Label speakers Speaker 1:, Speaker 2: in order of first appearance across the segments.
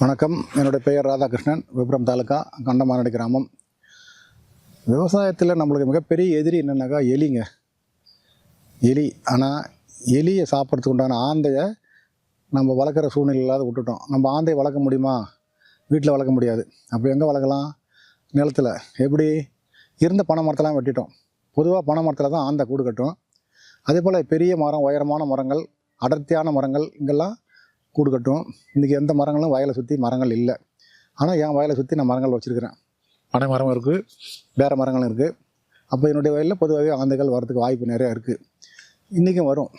Speaker 1: வணக்கம். என்னுடைய பெயர் ராதாகிருஷ்ணன். விழுப்புரம் தாலுக்கா கண்டமானடி கிராமம். விவசாயத்தில் நம்மளுக்கு மிகப்பெரிய எதிரி என்னென்னாக்கா எலிங்க. எலி. ஆனால் எலியை சாப்பிட்றதுக்கு உண்டான ஆந்தையை நம்ம வளர்க்குற சூழ்நிலை இல்லாத விட்டுட்டோம். நம்ம ஆந்தையை வளர்க்க முடியுமா? வீட்டில் வளர்க்க முடியாது. அப்போ எங்கே வளர்க்கலாம்? நிலத்தில். எப்படி? இருந்த பனை மரத்தெல்லாம் வெட்டிட்டோம். பொதுவாக பனை மரத்தில் தான் ஆந்தை கூடு கட்டும். அதே போல் பெரிய மரம் உயரமான மரங்கள் அடர்த்தியான மரங்கள் இங்கெல்லாம் கூடு கட்டும் இன்றைக்கி எந்த மரங்களும் வயலை சுற்றி மரங்கள் இல்லை. ஆனால் என் வயலை சுற்றி நான் மரங்கள் வச்சுருக்கிறேன். பனை மரம் இருக்குது வேறு மரங்களும் இருக்குது அப்போ என்னுடைய வயலில் பொதுவாகவே ஆந்தைகள் வரதுக்கு வாய்ப்பு நிறையா இருக்குது இன்றைக்கும் வரும்.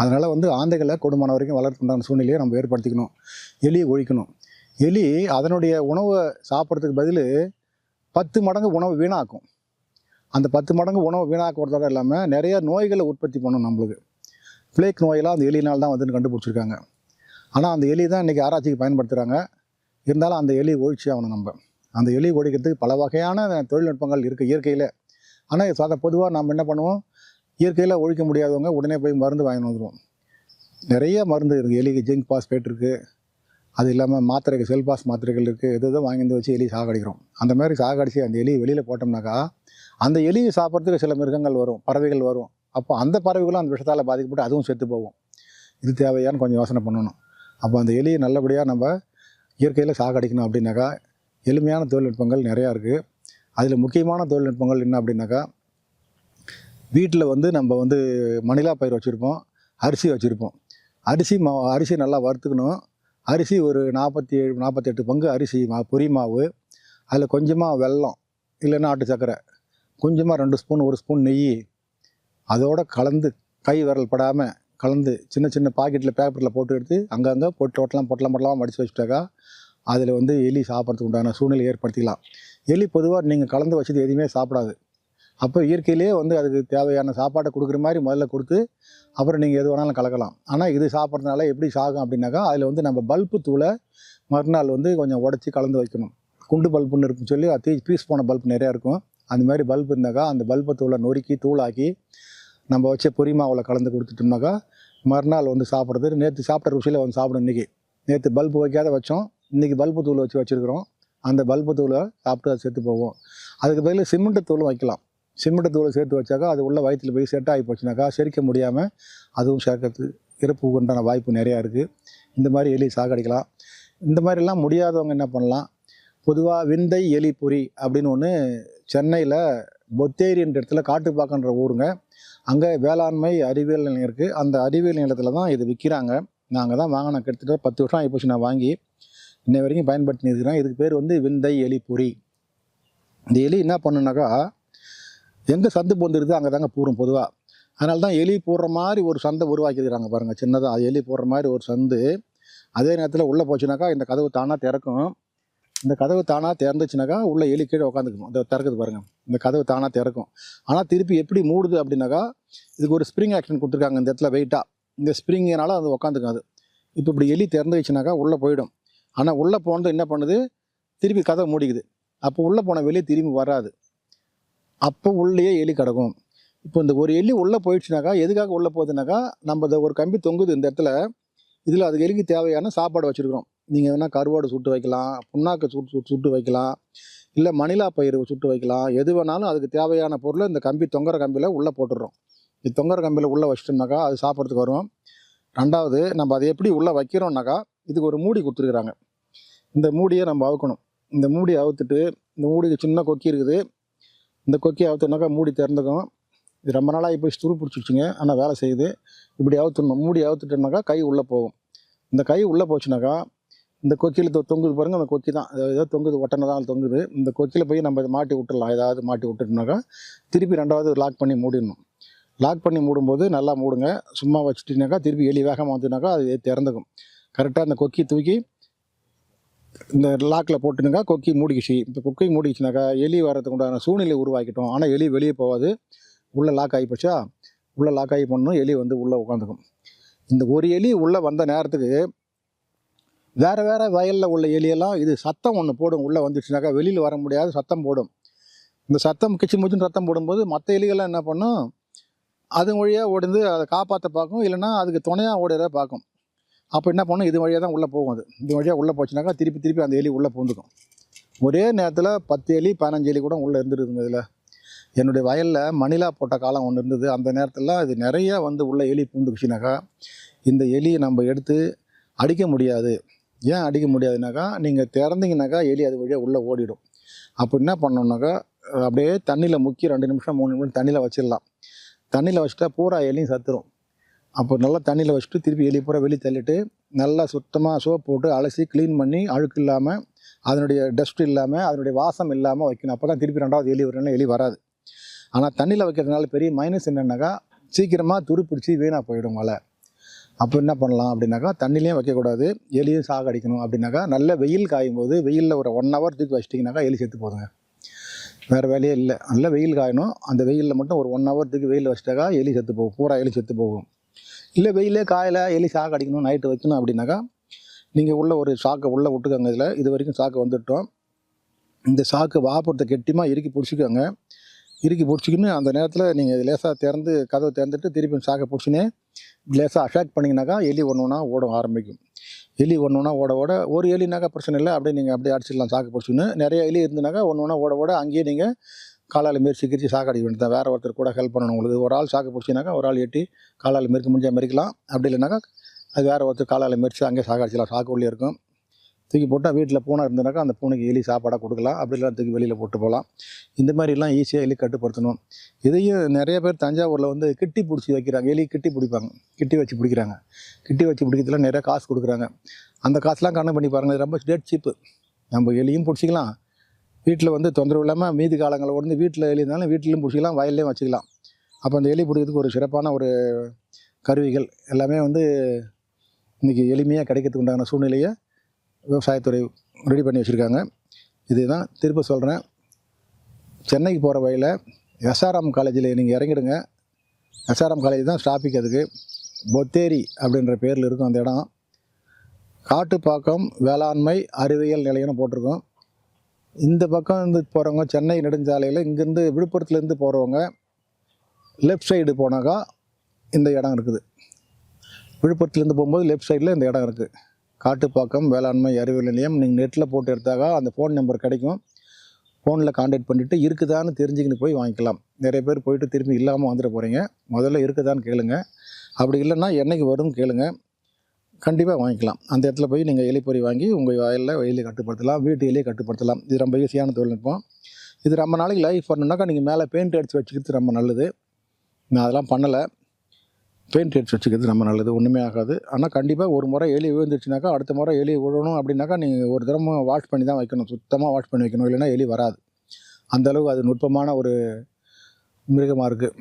Speaker 1: அதனால் வந்து ஆந்தைகளை கொடுமான வரைக்கும் வளர்த்துண்டான சூழ்நிலையை நம்ம ஏற்படுத்திக்கணும். எலியை ஒழிக்கணும். எலி அதனுடைய உணவை சாப்பிட்றதுக்கு பதில் பத்து மடங்கு உணவு வீணாக்கும். அந்த பத்து மடங்கு உணவு வீணாக்குறதோட இல்லாமல் நிறைய நோய்களை உற்பத்தி பண்ணும் நம்மளுக்கு. பிளேக் நோயெல்லாம் அந்த எலினால் தான் வந்து கண்டுபிடிச்சிருக்காங்க. ஆனால் அந்த எலி தான் இன்றைக்கி ஆராய்ச்சிக்கு பயன்படுத்துகிறாங்க இருந்தாலும் அந்த எலி ஒழிச்சு ஆகணும் நம்ம. அந்த எலி ஒழிக்கிறதுக்கு பல வகையான தொழில்நுட்பங்கள் இருக்குது இயற்கையில். ஆனால் அதை பொதுவாக நம்ம என்ன பண்ணுவோம்? இயற்கையில் ஒழிக்க முடியாதவங்க உடனே போய் மருந்து வாங்கிட்டு வந்துடுவோம் நிறைய மருந்து இருக்குது எலிக்கு ஜிங்க் பாஸ்பேட் இருக்குது அது இல்லாமல் மாத்திரைகள் செல்பாஸ் மாத்திரைகள் இருக்குது எது எதோ வாங்கி வந்து வச்சு எலி சாகடிக்கிறோம். அந்த மாதிரி சாகடிச்சு அந்த எலி வெளியில் போட்டோம்னாக்கா அந்த எலியை சாப்பிட்றதுக்கு சில மிருகங்கள் வரும் பறவைகள் வரும். அப்போ அந்த பறவைகளும் அந்த விஷத்தால் பாதிக்கப்பட்டு அதுவும் செத்து போகும். இது தேவையான்னு கொஞ்சம் யோசனை பண்ணணும். அப்போ அந்த எலியை நல்லபடியாக நம்ம இயற்கையில் சாகடிக்கணும் அப்படின்னாக்கா எளிமையான தொழில்நுட்பங்கள் நிறையா இருக்குது அதில் முக்கியமான தொழில்நுட்பங்கள் என்ன அப்படின்னாக்கா வீட்டில் வந்து நம்ம வந்து மணிலா பயிர் வச்சுருப்போம் அரிசி வச்சுருப்போம். அரிசி மா அரிசி நல்லா வறுத்துக்கணும். அரிசி ஒரு நாற்பத்தி ஏழு நாற்பத்தெட்டு பங்கு அரிசி மா பொரி மாவு அதில் கொஞ்சமாக வெல்லம் இல்லைன்னா ஆட்டு சர்க்கரை கொஞ்சமாக ரெண்டு ஸ்பூன் ஒரு ஸ்பூன் நெய் அதோடு கலந்து கை விரல் படாமல் கலந்து சின்ன சின்ன பாக்கெட்டில் பேப்பரில் போட்டு எடுத்து அங்கங்கே போட்டு ஒட்டலாம் பொட்டலாம் பொட்டலாம் மடித்து வச்சுட்டாக்கா அதில் வந்து எலி சாப்பிட்றதுக்கு உண்டான சூழ்நிலை ஏற்படுத்திக்கலாம். எலி பொதுவாக நீங்கள் கலந்து வச்சது எதுவுமே சாப்பிடாது. அப்போ இயற்கையிலேயே வந்து அதுக்கு தேவையான சாப்பாட்டை கொடுக்குற மாதிரி முதல்ல கொடுத்து அப்புறம் நீங்கள் எது வேணாலும் கலக்கலாம். ஆனால் இது சாப்பிட்றதுனால எப்படி சாகும் அப்படின்னாக்கா அதில் வந்து நம்ம பல்பு தூளை மறுநாள் வந்து கொஞ்சம் உடச்சி கலந்து வைக்கணும். குண்டு பல்புன்னு இருக்குன்னு சொல்லி அது பீஸ் போன பல்ப் நிறையா இருக்கும். அந்த மாதிரி பல்ப் இருந்தாக்கா அந்த பல்பை தூளை நொறுக்கி தூளாக்கி நம்ம வச்ச பொரி மாவில் கலந்து கொடுத்துட்டோம்னாக்கா மறுநாள் வந்து சாப்பிட்றது. நேற்று சாப்பிட்ட ருசியில் வந்து சாப்பிடும் இன்றைக்கி நேற்று பல்பு வைக்காத வச்சோம். இன்றைக்கி பல்பு தூள் வச்சு வச்சுருக்குறோம். அந்த பல்பு தூளை சாப்பிட்டு அது சேர்த்து போவோம் அதுக்கு பதில் சிமெண்ட் தூளும் வைக்கலாம். சிமெண்ட் தூளை சேர்த்து வச்சாக்கா அது உள்ள வயிற்றில் போய் செட் ஆகி போச்சுனாக்கா செரிக்க முடியாமல் அதுவும் சேர்க்கறது. இறப்பு உண்டான வாய்ப்பு நிறையா இருக்குது இந்த மாதிரி எலி சாகடிக்கலாம். இந்த மாதிரிலாம் முடியாதவங்க என்ன பண்ணலாம்? பொதுவாக விந்தை எலி பொறி அப்படின்னு ஒன்று சென்னையில் பொத்தேரின்ற இடத்துல காட்டுப்பாக்கன்ற ஊருங்க. அங்கே வேளாண்மை அறிவியல் நிலையம் இருக்குது அந்த அறிவியல் நிலையத்தில் தான் இது விற்கிறாங்க நாங்கள் தான் வாங்கின கிட்டத்தட்ட பத்து வருஷம் ஆகி போச்சு நான் வாங்கி. இன்ன வரைக்கும் பயன்படுத்தி இருக்கிறேன். இதுக்கு பேர் வந்து விந்தை எலி பொறி இந்த எலி என்ன பண்ணுனாக்கா எங்கே சந்து பொந்துருது அங்கே தாங்க பூரும் பொதுவாக அதனால தான் எலி போடுற மாதிரி ஒரு சந்தை உருவாக்கியிருக்கிறாங்க பாருங்கள் சின்னதாக எலி போடுற மாதிரி ஒரு சந்து. அதே நேரத்தில் உள்ளே போச்சுனாக்கா இந்த கதவு தானாக திறக்கும். இந்த கதவு தானாக திறந்துச்சுனாக்கா உள்ள எலி கீழே உட்காந்துக்கும் அந்த திறக்குது பாருங்கள் இந்த கதவு தானாக திறக்கும். ஆனால் திருப்பி எப்படி மூடுது அப்படின்னாக்கா இதுக்கு ஒரு ஸ்ப்ரிங் ஆக்ஷன் கொடுத்துருக்காங்க இந்த இடத்துல வெயிட்டாக இந்த ஸ்ப்ரிங்கினால அது உட்காந்துக்கும் அது. இப்போ இப்படி எலி திறந்துச்சுனாக்கா உள்ளே போயிடும். ஆனால் உள்ளே போனது என்ன பண்ணுது? திருப்பி கதவை மூடிக்குது. அப்போ உள்ளே போன வெளியே திரும்பி வராது. அப்போ உள்ளேயே எலி கிடக்கும். இப்போ இந்த ஒரு எலி உள்ளே போயிடுச்சுனாக்கா எதுக்காக உள்ளே போகுதுனாக்கா நம்ம இந்த ஒரு கம்பி தொங்குது இந்த இடத்துல. இதில் அது எலிக்கு தேவையான சாப்பாடு வச்சுருக்குறோம். நீங்கள் வேணால் கருவாடு சுட்டு வைக்கலாம் புண்ணாக்கு சுட்டு சுட்டு சுட்டு வைக்கலாம் இல்லை மணிலா பயிர் சுட்டு வைக்கலாம். எது வேணாலும் அதுக்கு தேவையான பொருளை இந்த கம்பி தொங்குற கம்பியில் உள்ளே போட்டுடுறோம் இது தொங்குற கம்பியில் உள்ளே வச்சிட்டோம்னாக்கா அது சாப்பிட்றதுக்கு வரும். ரெண்டாவது நம்ம அதை எப்படி உள்ளே வைக்கிறோம்னாக்கா இதுக்கு ஒரு மூடி கொடுத்துருக்குறாங்க. இந்த மூடியை நம்ம அவுக்கணும். இந்த மூடியை அவுத்துட்டு இந்த மூடிக்கு சின்ன கொக்கி இருக்குது. இந்த கொக்கி அவுத்துனாக்கா மூடி திறந்துக்கும். இது ரொம்ப நாளாக இப்போ துரு பிடிச்சிருச்சுங்க. ஆனால் வேலை செய்யுது. இப்படி அவுத்துடணும். மூடி அவுத்துட்டோம்னாக்கா கை உள்ளே போகும். இந்த கை உள்ளே போச்சுனாக்கா இந்த கொக்கியில் தொ- தொங்குது பாருங்க அந்த கொக்கி தான். ஏதோ தொங்குது ஒட்டனை தான் தொங்குது. இந்த கொக்கியில் போய் நம்ம இதை மாட்டி விட்டுடலாம் ஏதாவது மாட்டி விட்டுட்டோம்னாக்கா திருப்பி ரெண்டாவது லாக் பண்ணி மூடிடணும். லாக் பண்ணி மூடும்போது நல்லா மூடுங்க. சும்மா வச்சுட்டீங்கனாக்கா திருப்பி எலி வேகமாக வந்துனாக்கா அது திறந்துக்கும். கரெக்டாக அந்த கொக்கி தூக்கி இந்த லாக்கில் போட்டுனாக்கா கொக்கி மூடிக்கிச்சு. இப்போ கொக்கி மூடிக்கிச்சுனாக்கா எலி வர்றதுக்கு உண்டான சூழ்நிலை உருவாக்கிட்டோம். ஆனால் எலி வெளியே போகாது. உள்ளே லாக் ஆகி போச்சா? உள்ளே லாக் ஆகி பண்ணணும் எலி வந்து உள்ளே உட்காந்துக்கும். இந்த ஒரு எலி உள்ளே வந்த நேரத்துக்கு வேறு வேறு வயலில் உள்ள எலியெல்லாம் இது சத்தம் ஒன்று போடும். உள்ளே வந்துச்சுனாக்கா வெளியில் வர முடியாது சத்தம் போடும். இந்த சத்தம் கிச்சு முச்சுன்னு சத்தம் போடும்போது மற்ற எலிகள்லாம் என்ன பண்ணும்? அது வழியாக ஓடிந்து அதை காப்பாற்ற பார்க்கும். இல்லைன்னா அதுக்கு துணையாக ஓடுறத பார்க்கும். அப்போ என்ன பண்ணும்? இது வழியாக தான் உள்ளே போகும் அது. இது வழியாக உள்ளே போச்சுனாக்கா திருப்பி திருப்பி அந்த எலி உள்ளே பூந்துக்கும். ஒரே நேரத்தில் பத்து எலி பதினஞ்சு எலி கூட உள்ளே இருந்துருதுங்க இதில். என்னுடைய வயலில் மணிலா போட்ட காலம் ஒன்று இருந்தது. அந்த நேரத்தில் இது நிறைய வந்து உள்ள எலி பூந்துக்குச்சுனாக்கா இந்த எலியை நம்ம எடுத்து அடிக்க முடியாது. ஏன் அடிக்க முடியாதுனாக்கா நீங்கள் திறந்தீங்கனாக்கா எலி அது வழியாக உள்ளே ஓடிடும். அப்போ என்ன பண்ணணுன்னாக்கா அப்படியே தண்ணியில் முக்கி ரெண்டு நிமிஷம் மூணு நிமிஷம் தண்ணியில் வச்சிடலாம். தண்ணியில் வச்சுட்டா பூரா எலியும் சத்துரும். அப்போ நல்லா தண்ணியில் வச்சுட்டு திருப்பி எலி பூரா வெளியே தள்ளிட்டு நல்லா சுத்தமாக சோப் போட்டு அலசி க்ளீன் பண்ணி அழுக்கு இல்லாமல் அதனுடைய டஸ்ட் இல்லாமல் அதனுடைய வாசம் இல்லாமல் வைக்கணும். அப்போ தான் திருப்பி ரெண்டாவது எலி வரணும் எலி வராது. ஆனால் தண்ணியில் வைக்கிறதுனால பெரிய மைனஸ் என்னென்னாக்கா சீக்கிரமாக துரு பிடிச்சி வீணாக போயிடும் மழை. அப்போ என்ன பண்ணலாம் அப்படின்னாக்கா தண்ணிலையும் வைக்கக்கூடாது எலியும் சாகடிக்கணும் அப்படின்னாக்கா நல்ல வெயில் காயும் போது வெயிலில் ஒரு ஒன் ஹவர் தூக்கி வச்சிட்டிங்கனாக்கா எலி செத்து போதுங்க. வேறு வேலையே இல்லை. நல்ல வெயில் காயணும். அந்த வெயிலில் மட்டும் ஒரு ஒன் ஹவர் தூக்கி வெயில் வச்சிட்டாக்கா எலி செத்து போகும். பூரா எலி செத்து போகும். இல்லை வெயிலே காயில் எலி சாக்கு அடிக்கணும் நைட்டு வைக்கணும் அப்படின்னாக்கா நீங்கள் உள்ள ஒரு சாக்கை உள்ளே விட்டுக்கோங்க இதில். இது வரைக்கும் சாக்கு வந்துட்டோம். இந்த சாக்கு வாப்புறத்தை கெட்டியமாக இறுக்கி பிடிச்சிக்கோங்க. இறுக்கி பிடிச்சிக்கின்னு அந்த நேரத்தில் நீங்கள் லேசாக திறந்து கதவை திறந்துட்டு திருப்பி சாக்கை பிடிச்சினே லேசாக அட்ராக்ட் பண்ணிங்கனாக்கா எலி ஒன்று ஒன்றா ஓட ஆரம்பிக்கும். எலி ஒன்று ஒன்றா ஓட ஓட ஒரு எலினாக்கா பிரச்சனை இல்லை அப்படியே நீங்கள் அப்படியே அடிச்சிடலாம் சாக்கு பிடிச்சின்னு. நிறைய எலி இருந்துனாக்கா ஒன்று ஒன்றா ஓட ஓட அங்கேயே நீங்கள் காலால் மாரி சிக்கிச்சு சாக்கடிக்க வேண்டியது வேறு ஒருத்தர் கூட ஹெல்ப் பண்ணணும் உங்களுக்கு. ஒரு ஆள் சாக்கு பிடிச்சினாக்கா ஒரு ஆள் எட்டி காலால் மெரிக்க முடிஞ்சால் மெரிக்கலாம். அப்படி இல்லைனாக்கா அது வேறு ஒருத்தர் காலால் மெரிச்சு அங்கேயே சாக்கடிச்சிடலாம் சாக்கு உள்ளே இருக்கும். தூக்கி போட்டால் வீட்டில் பூனை இருந்தனாக்கா அந்த பூனைக்கு எலி சாப்பாடாக கொடுக்கலாம். அப்படி இல்லை தூக்கி வெளியில் போட்டு போகலாம். இந்த மாதிரிலாம் ஈஸியாக எலி கட்டுப்படுத்தணும். இதையும் நிறைய பேர் தஞ்சாவூரில் வந்து கிட்டி பிடிச்சி வைக்கிறாங்க. எலி கிட்டி பிடிப்பாங்க. கிட்டி வச்சு பிடிக்கிறாங்க. கிட்டி வச்சு பிடிக்கிறதுலாம் நிறையா காசு கொடுக்குறாங்க. அந்த காசுலாம் கணக்கு பண்ணி பாருங்கள் ரொம்ப டேட் சீப்பு நம்ம எலியும் பிடிச்சிக்கலாம். வீட்டில் வந்து தொந்தரவு இல்லாமல் மீதி காலங்களில் உடனே வீட்டில் எலி இருந்தாலும் வீட்டிலையும் பிடிச்சிக்கலாம் வயல்லையும் வச்சுக்கலாம். அப்போ அந்த எலி பிடிக்கிறதுக்கு ஒரு சிறப்பான ஒரு கருவிகள். எல்லாமே வந்து இன்றைக்கி எளிமையாக கிடைக்கிறதுக்கு உண்டான சூழ்நிலையை விவசாயத்துறை ரெடி பண்ணி வச்சுருக்காங்க. இதுதான் திரும்ப சொல்கிறேன் சென்னைக்கு போகிற வழியில் எஸ்ஆர்எம் காலேஜில் நீங்கள் இறங்கிடுங்க. எஸ்ஆர்எம் காலேஜ் தான் ஸ்டாபிக் அதுக்கு. பொத்தேரி அப்படின்ற பேரில் இருக்கும் அந்த இடம். காட்டுப்பாக்கம் வேளாண்மை அறிவியல் நிலையம்னு போட்டிருக்கோம். இந்த பக்கம் இருந்து போகிறவங்க சென்னை நெடுஞ்சாலையில் இங்கேருந்து விழுப்புரத்துலேருந்து போகிறவங்க லெஃப்ட் சைடு போனாக்கா இந்த இடம் இருக்குது. விழுப்புரத்துலேருந்து போகும்போது லெஃப்ட் சைடில் இந்த இடம் இருக்குது காட்டுப்பாக்கம் வேளாண்மை அறிவியல் நிலையம். நீங்கள் நெட்டில் போட்டு எடுத்தாக்கா அந்த ஃபோன் நம்பர் கிடைக்கும். ஃபோனில் காண்டாக்ட் பண்ணிவிட்டு இருக்குதான்னு தெரிஞ்சுக்கின்னு போய் வாங்கிக்கலாம். நிறைய பேர் போயிட்டு திரும்பி இல்லாமல் வந்துட போகிறீங்க முதல்ல இருக்குதான்னு கேளுங்க. அப்படி இல்லைன்னா என்னைக்கு வரும்னு கேளுங்க. கண்டிப்பாக வாங்கிக்கலாம். அந்த இடத்துல போய் நீங்கள் எலிப்பொறி வாங்கி உங்கள் வயலில் வயலில் கட்டுப்படுத்தலாம். வீட்டு எலியை கட்டுப்படுத்தலாம். இது ரொம்ப ஈஸியான தொழில்நுட்பம். இது ரொம்ப நாளைக்கு லைஃப் பண்ணுனாக்கா நீங்கள் மேலே பெயிண்ட் அடித்து வச்சுக்கிறது ரொம்ப நல்லது. நான் அதெல்லாம் பண்ணலை. பெயிண்ட் அடிச்சு வச்சுக்கிறது நம்ம நல்லது ஒன்றுமே ஆகாது. ஆனால் கண்டிப்பாக ஒரு முறை எலி விழுந்துருச்சுனாக்கா அடுத்த முறை எலி விழணும் அப்படின்னாக்கா நீங்கள் ஒரு தடவை வாஷ் பண்ணி தான் வைக்கணும். சுத்தமாக வாஷ் பண்ணி வைக்கணும். இல்லைன்னா எலி வராது. அந்தளவு அது நுட்பமான ஒரு மிருகமாக இருக்குது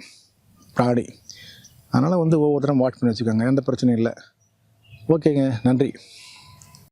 Speaker 1: பிராணி. அதனால் வந்து ஒவ்வொரு வாட்ச் வாஷ் பண்ணி வச்சுக்கோங்க. எந்த பிரச்சனையும் இல்லை. ஓகேங்க. நன்றி.